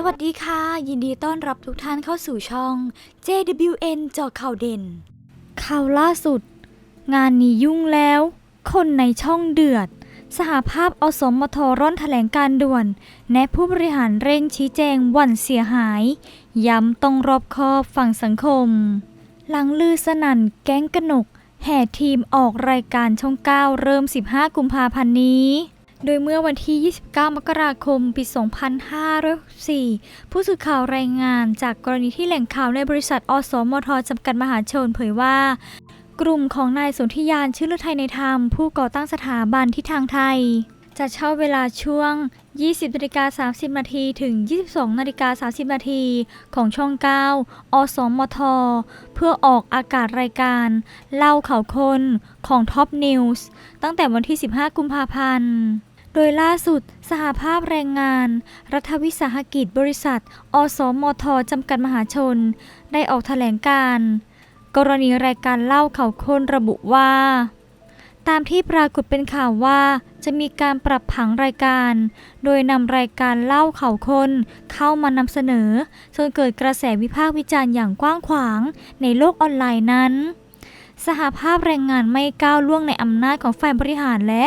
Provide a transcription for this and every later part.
สวัสดีค่ะ ยินดีต้อนรับทุกท่านเข้าสู่ช่อง JWN เจาะข่าวเด่น ข่าวล่าสุด งานนี้ยุ่งแล้ว คนในช่องเดือด สหภาพอสมทร่อนแถลงการด่วน แนะผู้บริหารเร่งชี้แจงหวันเสียหาย ย้ำต้องรอบคอบฝั่งสังคม หลังลือสนั่นแก๊งกนก แห่ทีมออกรายการช่อง 9 เริ่ม 15 กุมภาพันธ์นี้ โดยเมื่อวันที่ 29 มกราคม ปี 2564 ผู้สื่อข่าวรายงานจากกรณีที่แหล่งข่าวในบริษัท อสมทจำกัดมหาชนเผยว่า กลุ่มของนายสนธิยานชื่อฤทัยในธรรม ผู้ก่อตั้งสถาบันที่ทางไทย จะเช่าเวลาช่วง 20นาฬิกา30นาทีถึง 22นาฬิกา30นาทีของช่อง 9 อสมท เพื่อออกอากาศรายการ เล่าข่าวคนของท็อปนิวส์ตั้งแต่วันที่ 15 กุมภาพันธ์ ดยล่าสุด สหภาพแรงงาน รัฐวิสาหกิจบริษัท อสมทจำกัดมหาชน ได้ออกแถลงการ์กรณีรายการเล่าข่าวคนระบุว่า ตามที่ปรากฏเป็นข่าวว่าจะมีการปรับผังรายการ โดยนำรายการเล่าข่าวคนเข้ามานำเสนอ จนเกิดกระแสวิพากษ์วิจารณ์อย่างกว้างขวางในโลกออนไลน์นั้น สหภาพแรงงานไม่ก้าวล่วงในอำนาจของฝ่ายบริหารและ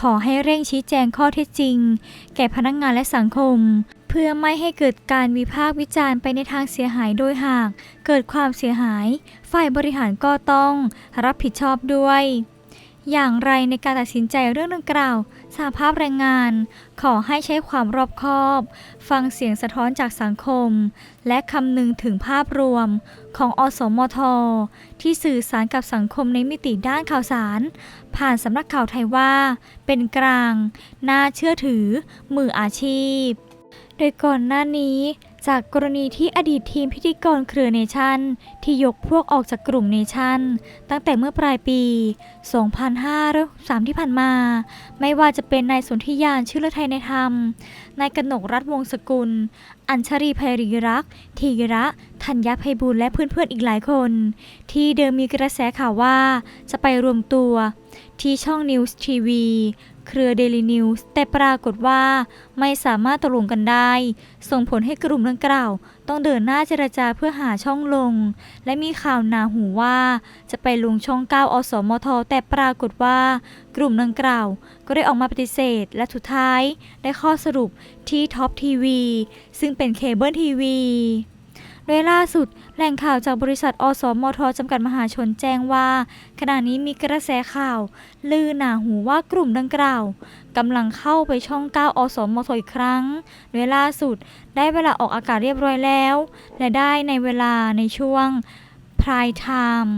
ขอให้เร่งชี้แจงข้อเท็จจริง แก่พนักงานและสังคม เพื่อไม่ให้เกิดการวิพากษ์วิจารณ์ไปในทางเสียหายโดยหาก เกิดความเสียหาย ฝ่ายบริหารก็ต้อง รับผิดชอบด้วย อย่างไรในการตัดสินใจเรื่องดังกล่าว สหภาพแรงงาน ขอให้ใช้ความรอบคอบ ฟังเสียงสะท้อนจากสังคม และคำนึงถึงภาพรวมของอสมท ที่สื่อสารกับสังคมในมิติด้านข่าวสาร ผ่านสำนักข่าวไทยว่า เป็นกลาง น่าเชื่อถือ มืออาชีพ โดยก่อนหน้านี้ จากกรณีที่อดีตทีมพิธีกรเครือเนชั่น ที่ยกพวกออกจากกลุ่มเนชั่น ตั้งแต่เมื่อปลายปี 2503ที่ผ่านมา ไม่ว่าจะเป็นนายสนธิยานชื่อละไทยในธรรม นายกนกรัฐวงศกุล อัญชรีภัยรีรักษ์ธีระธัญญาภัยบุญและเพื่อนๆอีกหลายคน ที่เดิมมีกระแสข่าวว่าจะไปรวมตัวที่ช่องนิวส์ทีวี เครือเดลินิวส์แต่ปรากฏว่าไม่สามารถตกลงกันได้ ส่งผลให้กลุ่มดังกล่าว ต้องเดินหน้าเจรจาเพื่อหาช่องลง และมีข่าวหนาหูว่า จะไปลงช่อง9อสมท แต่ปรากฏว่า กลุ่มดังกล่าว ก็ได้ออกมาปฏิเสธ และสุดท้ายได้ข้อสรุปที่ท็อปทีวีซึ่งเป็นเคเบิลทีวี โดยล่าสุดแหล่งข่าวจากบริษัท อสมทจำกัดมหาชนแจ้งว่า ขณะนี้มีกระแสข่าว ลือหนาหูว่ากลุ่มดังกล่าวกำลังเข้าไปช่อง9อสมทอีกครั้ง โดยล่าสุดได้เวลาออกอากาศเรียบร้อยแล้ว และได้ในเวลาในช่วง prime time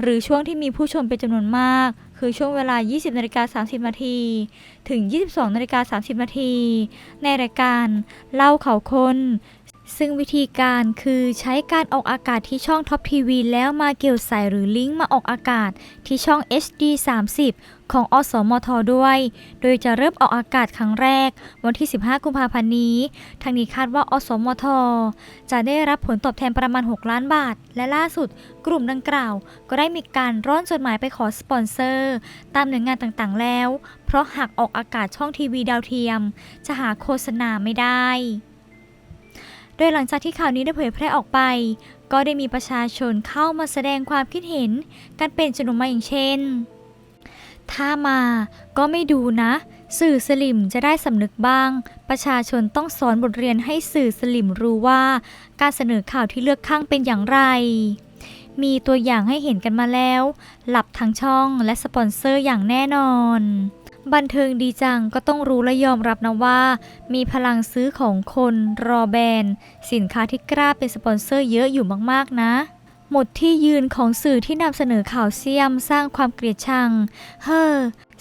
หรือช่วงที่มีผู้ชมเป็นจำนวนมาก คือช่วงเวลา 20นาฬิกา30นาทีถึง 22นาฬิกา30นาทีในรายการเล่าเขาคน ซึ่งวิธีการคือใช้การออกอากาศที่ช่องท็อปทีวีแล้วมาเกี่ยวใส่หรือลิงก์มาออกอากาศที่ช่อง HD 30 ของอสมทด้วย โดยจะเริ่มออกอากาศครั้งแรก วันที่ 15 กุมภาพันธ์นี้ ทางนี้คาดว่าอสมท จะได้รับผลตอบแทนประมาณ 6 ล้านบาท และล่าสุดกลุ่มดังกล่าว ก็ได้มีการร่อนจดหมายไปขอสปอนเซอร์ ตามหน่วยงานต่างๆแล้ว เพราะหากออกอากาศช่องทีวีดาวเทียม จะหาโฆษณาไม่ได้ โดยหลังจากที่ข่าวนี้ได้เผยแพร่ออกไป ก็ได้มีประชาชนเข้ามาแสดงความคิดเห็นกันเป็นจำนวนมากอย่างเช่น ถ้ามาก็ไม่ดูนะ สื่อสลิมจะได้สำนึกบ้าง ประชาชนต้องสอนบทเรียนให้สื่อสลิมรู้ว่า การเสนอข่าวที่เลือกข้างเป็นอย่างไรมีตัวอย่างให้เห็นกันมาแล้ว หลับทั้งช่องและสปอนเซอร์อย่างแน่นอน บันเทิงดีจังก็ต้องรู้และยอมรับนะว่า มีพลังซื้อของคนรอแบรนด์สินค้าที่กล้าเป็นสปอนเซอร์เยอะอยู่มากๆนะ หมดที่ยืนของสื่อที่นำเสนอข่าวเสียมสร้างความเกลียดชัง เฮ้อ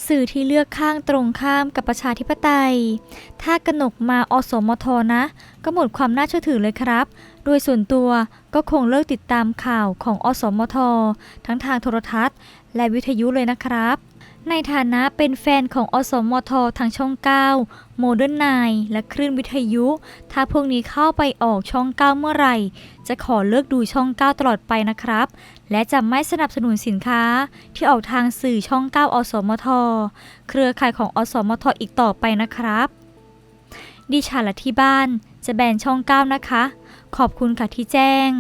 สื่อที่เลือกข้างตรงข้ามกับประชาธิปไตย ถ้ากนกมาอสมทนะ ก็หมดความน่าเชื่อถือเลยครับ โดยส่วนตัวก็คงเลิกติดตามข่าวของอสมท ทั้งทางโทรทัศน์ และวิทยุเลยนะครับ ในฐานะเป็นแฟนของอสมททางช่อง 9 โมเดิร์นไนและคลื่นวิทยุ ถ้าพวกนี้เข้าไปออกช่อง 9 เมื่อไหร่ จะขอเลิกดูช่อง 9 ตลอดไปนะครับ และจะไม่สนับสนุนสินค้าที่ออกทางสื่อช่อง 9 อสมท เครือข่ายของอสมทอีกต่อไปนะครับ ดิฉันและที่บ้านจะแบนช่องเก้านะคะ ขอบคุณค่ะที่แจ้ง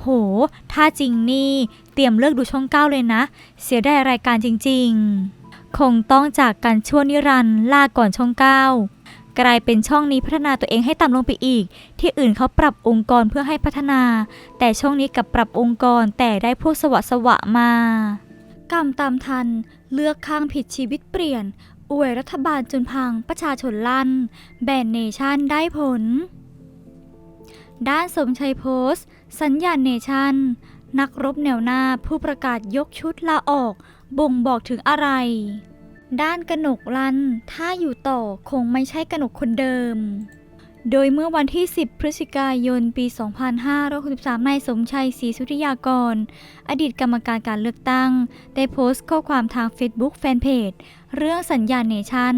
โห ถ้าจริงนี่ เตรียมเลิกดูช่องเก้าเลยนะ เสียได้รายการจริงๆ คงต้องจากกันชั่วนิรันดร์ลาก่อนช่องเก้ากลายเป็นช่องนี้พัฒนาตัวเองให้ต่ำลงไปอีก ที่อื่นเขาปรับองค์กรเพื่อให้พัฒนา แต่ช่องนี้กลับปรับองค์กรแต่ได้พวกสวะสวะมา กรรมตามทัน เลือกข้างผิดชีวิตเปลี่ยน อวยรัฐบาลจนพังประชาชนลั่น แบนเนชั่นได้ผล ด้านสมชัยโพสต์ สัญญาณเนชั่น นักรบแนวหน้าผู้ประกาศยกชุดลาออก บ่งบอกถึงอะไร ด้านกนกลัน ถ้าอยู่ต่อคงไม่ใช่กนกคนเดิม โดยเมื่อวันที่ 10 พฤศจิกายน ปี 2563นายสมชัยศรีสุธิยากร อดีตกรรมการการเลือกตั้ง ได้โพสต์ข้อความทาง Facebook แฟนเพจเรื่องสัญญาณเนชั่น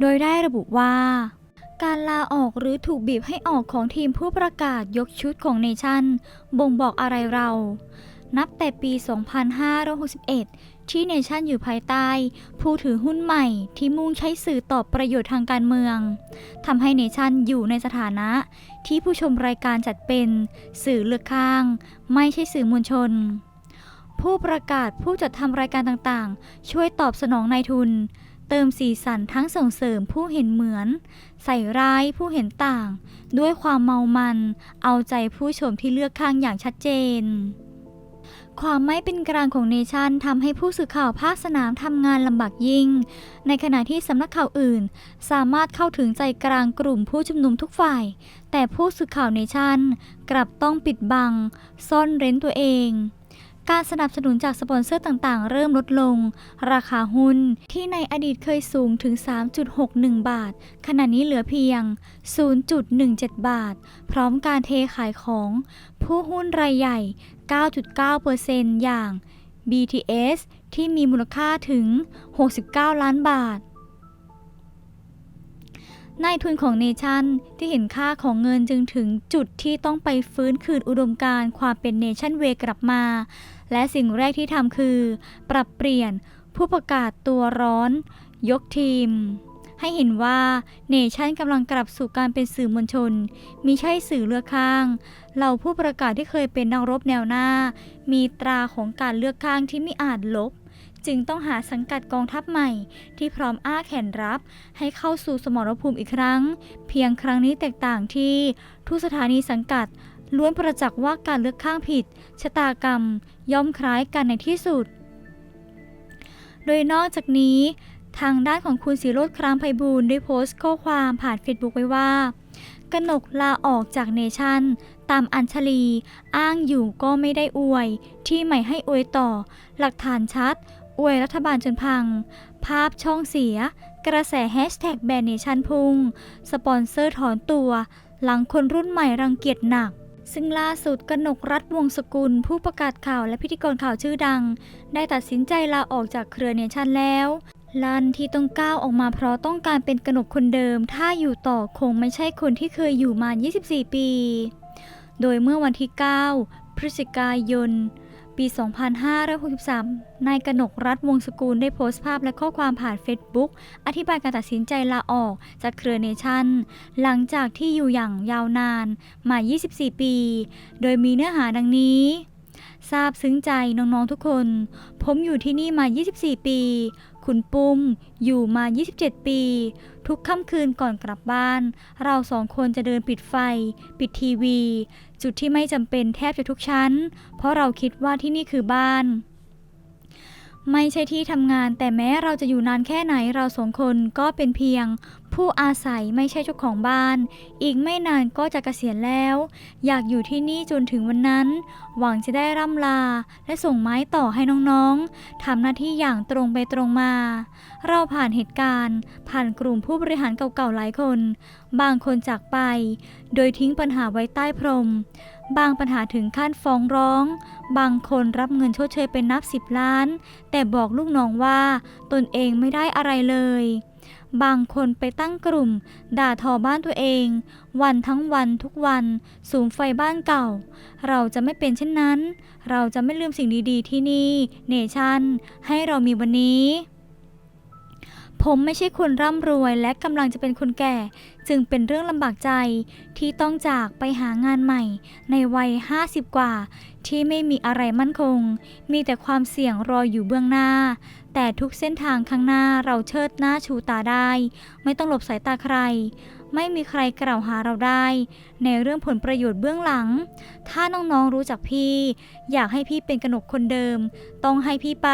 โดยได้ระบุว่า การลาออกหรือถูกบีบให้ออกของทีมผู้ประกาศยกชุดของเนชั่น บ่งบอกอะไรเรา นับแต่ปี 2561 ที่เนชั่นอยู่ภายใต้ ผู้ถือหุ้นใหม่ที่มุ่งใช้สื่อตอบประโยชน์ทางการเมืองทำให้เนชั่นอยู่ในสถานะ ที่ผู้ชมรายการจัดเป็น สื่อเลือกข้าง ไม่ใช่สื่อมวลชนผู้ประกาศผู้จัดทำรายการต่างๆ ช่วยตอบสนองนายทุน เติมสีสันทั้งส่งเสริมผู้เห็นเหมือน ใส่ร้ายผู้เห็นต่าง ด้วยความเมามัน เอาใจผู้ชมที่เลือกข้างอย่างชัดเจน ความไม่เป็นกลางของเนชั่นทำให้ผู้สื่อข่าวภาคสนามทำงานลำบากยิ่ง ในขณะที่สำนักข่าวอื่น สามารถเข้าถึงใจกลางกลุ่มผู้ชุมนุมทุกฝ่าย แต่ผู้สื่อข่าวเนชั่นกลับต้องปิดบัง ซ่อนเร้นตัวเอง การสนับสนุนจากสปอนเซอร์ต่างๆ เริ่มลดลง ราคาหุ้นที่ในอดีตเคยสูงถึง 3.61 บาท ขณะนี้เหลือเพียง 0.17 บาท พร้อมการเทขายของผู้หุ้นรายใหญ่ 9.9%อย่าง BTS ที่มีมูลค่าถึง 69 ล้านบาท นายทุนของเนชั่นที่เห็นค่าของเงินจึงถึงจุดที่ต้องไปฟื้นคืนอุดมการความเป็นเนชั่นเวกลับมา และสิ่งแรกที่ทำคือ ปรับเปลี่ยนผู้ประกาศตัวร้อน ยกทีม ให้เห็นว่าเนชั่นกำลังกลับสู่การเป็นสื่อมวลชนมิใช่สื่อเลือกข้างเหล่าผู้ประกาศที่เคยเป็นนักรบแนวหน้า มีตราของการเลือกข้างที่ไม่อาจลบ จึงต้องหาสังกัดกองทัพใหม่ ที่พร้อมอ้าแขนรับ ให้เข้าสู่สมรภูมิอีกครั้ง เพียงครั้งนี้แตกต่างที่ทุกสถานีสังกัด ล้วนประจักษ์ว่าการเลือกข้างผิด ชะตากรรม ย่อมคล้ายกันในที่สุด โดยนอกจากนี้ ทางด้านของคุณศิโรธครามไพบูลย์ได้โพสต์ข้อความผ่านเฟซบุ๊กไว้ว่ากนกลาออกจากเนชั่น ตามอัญชลี อ้างอยู่ก็ไม่ได้อวย ที่ไม่ให้อวยต่อ หลักฐานชัด อวยรัฐบาลจนพัง ภาพช่องเสีย กระแสแฮชแท็กแบนเนชั่นพุ่ง สปอนเซอร์ถอนตัว หลังคนรุ่นใหม่รังเกียจหนัก ซึ่งล่าสุดกนกรัฐวงสกุล ผู้ประกาศข่าวและพิธีกรข่าวชื่อดัง ได้ตัดสินใจลาออกจากเครือเนชั่นแล้วลันที่ต้องก้าวออกมาเพราะต้องการเป็นกนกคนเดิม ถ้าอยู่ต่อคงไม่ใช่คนที่เคยอยู่มา 24 ปี โดยเมื่อวันที่ 9 พฤศจิกายน ปี 2563 นายกนกรัฐวงสกุลได้โพสต์ภาพและข้อความผ่านเฟซบุ๊กอธิบายการตัดสินใจลาออกจากเครือเนชั่น หลังจากที่อยู่อย่างยาวนานมา 24 ปี โดยมีเนื้อหาดังนี้ทราบซึ้งใจน้องๆทุกคน ผมอยู่ที่นี่มา 24 ปี คุณปุ้มอยู่มา 27 ปี ทุกค่ำคืนก่อนกลับบ้าน เราสองคนจะเดินปิดไฟ ปิดทีวี จุดที่ไม่จำเป็นแทบจะทุกชั้น เพราะเราคิดว่าที่นี่คือบ้าน ไม่ใช่ที่ทำงานแต่แม้เราจะอยู่นานแค่ไหนเราสองคนก็เป็นเพียง ผู้อาศัยไม่ใช่เจ้าของบ้าน อีกไม่นานก็จะเกษียณแล้ว อยากอยู่ที่นี่จนถึงวันนั้น หวังจะได้ร่ำลา และส่งไม้ต่อให้น้องๆทำหน้าที่อย่างตรงไปตรงมา เราผ่านเหตุการณ์ ผ่านกลุ่มผู้บริหารเก่าๆหลายคน บางคนจากไป โดยทิ้งปัญหาไว้ใต้พรม บางปัญหาถึงขั้นฟ้องร้อง บางคนรับเงินชดเชยเป็นนับสิบล้าน แต่บอกลูกน้องว่าตนเองไม่ได้อะไรเลย บางคนไปตั้งกลุ่ม ด่าทอบ้านตัวเอง วันทั้งวันทุกวันสูงไฟบ้านเก่า เราจะไม่เป็นเช่นนั้น เราจะไม่ลืมสิ่งดีๆที่นี่ เนชั่น ให้เรามีวันนี้ ผมไม่ใช่คนร่ำรวยและกำลังจะเป็นคนแก่ จึงเป็นเรื่องลำบากใจที่ต้องจากไปหางานใหม่ ในวัย 50 กว่า ที่ไม่มีอะไรมั่นคง มีแต่ความเสี่ยงรออยู่เบื้องหน้า แต่ทุกเส้นทางข้างหน้าเราเชิดหน้าชูตาได้ ไม่ต้องหลบสายตาใคร ไม่มีใครกล่าวหาเราได้ ในเรื่องผลประโยชน์เบื้องหลัง ถ้าน้องๆรู้จักพี่ อยากให้พี่เป็นกนกคนเดิม ต้องให้พี่ไป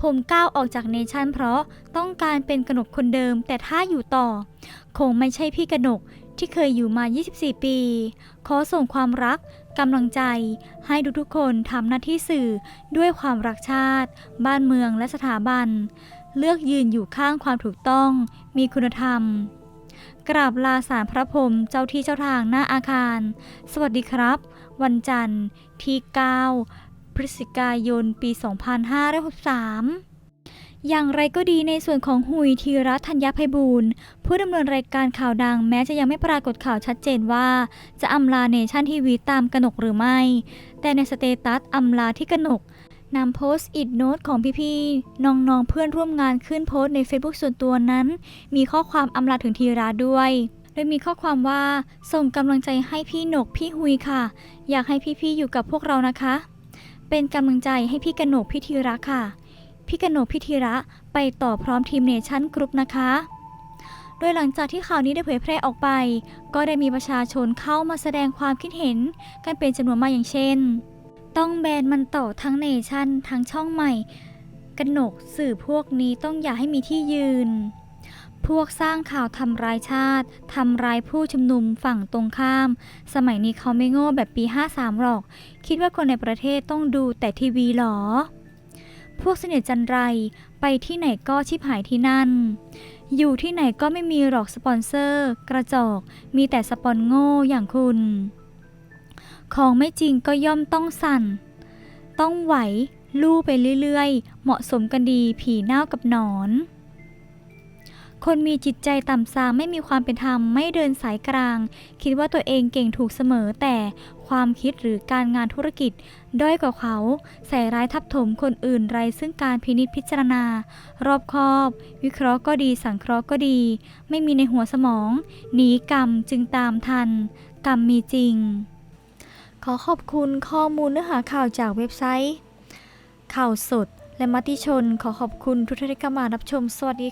ผมก้าวออกจากเนชั่นเพราะต้องการเป็นกนกคนเดิม แต่ถ้าอยู่ต่อ คงไม่ใช่พี่กนกที่เคยอยู่มา 24 ปี ขอส่งความรักกำลังใจ ให้ทุกๆคนทำหน้าที่สื่อด้วยความรักชาติ บ้านเมืองและสถาบัน เลือกยืนอยู่ข้างความถูกต้อง มีคุณธรรม กราบลาสารพระพรหมเจ้าที่เจ้าทางหน้าอาคาร สวัสดีครับ วันจันทร์ที่ 9 พฤศจิกายนปี 2563อย่างไรก็ดีในส่วนของหุยธีรัตธัญญไพบูลย์ผู้ดำเนินรายการข่าวดังแม้จะยังไม่ปรากฏข่าวชัดเจนว่า จะอำลาเนชั่นทีวีตามกนกหรือไม่ แต่ในสเตตัสอำลาที่กนกนำโพสต์อิดโน้ตของพี่ๆน้องๆเพื่อนร่วมงานขึ้นโพสต์ใน Facebook ส่วนตัวนั้น มีข้อความอำลาถึงธีระด้วย โดยมีข้อความว่าส่งกำลังใจให้พี่หนกพี่หุยค่ะ อยากให้พี่ๆอยู่กับพวกเรานะคะ เป็นกำลังใจให้พี่กนกพี่ธีระค่ะ พี่กนกพี่ธีระไปต่อพร้อมทีมเนชั่นกรุ๊ปนะคะ โดยหลังจากที่ข่าวนี้ได้เผยแพร่ออกไป ก็ได้มีประชาชนเข้ามาแสดงความคิดเห็น กันเป็นจำนวนมากอย่างเช่น ต้องแบนมันต่อทั้งเนชั่นทั้งช่องใหม่กนกสื่อพวกนี้ต้องอย่าให้มีที่ยืน พวกสร้างข่าวทำร้ายชาติ ทำร้ายผู้ชุมนุมฝั่งตรงข้าม สมัยนี้เขาไม่โง่แบบปี 53 หรอก คิดว่าคนในประเทศต้องดูแต่ทีวีหรอ พวกเสน่ห์จันไร ไปที่ไหนก็ชิบหายที่นั่น อยู่ที่ไหนก็ไม่มีหรอกสปอนเซอร์ กระจอก มีแต่สปอนโง่อย่างคุณ ของไม่จริงก็ย่อมต้องสั่น ต้องไหว ลู่ไปเรื่อยๆ เหมาะสมกันดีผีเน่ากับหนอน คนมีจิตใจต่ำซามไม่มีความเป็นธรรมไม่เดินสายกลาง คิดว่าตัวเองเก่งถูกเสมอแต่ความคิดหรือการงานธุรกิจ ด้อยกว่าเขา ใส่ร้ายทับถมคนอื่นไรซึ่งการพินิจพิจารณา รอบคอบ วิเคราะห์ก็ดีสังเคราะห์ก็ดี ไม่มีในหัวสมอง หนีกรรมจึงตามทัน กรรมมีจริง ขอขอบคุณข้อมูลเนื้อหาข่าวจากเว็บไซต์ ข่าวสดและมติชนขอขอบคุณทุกท่านที่เข้ามารับชมสวัสดี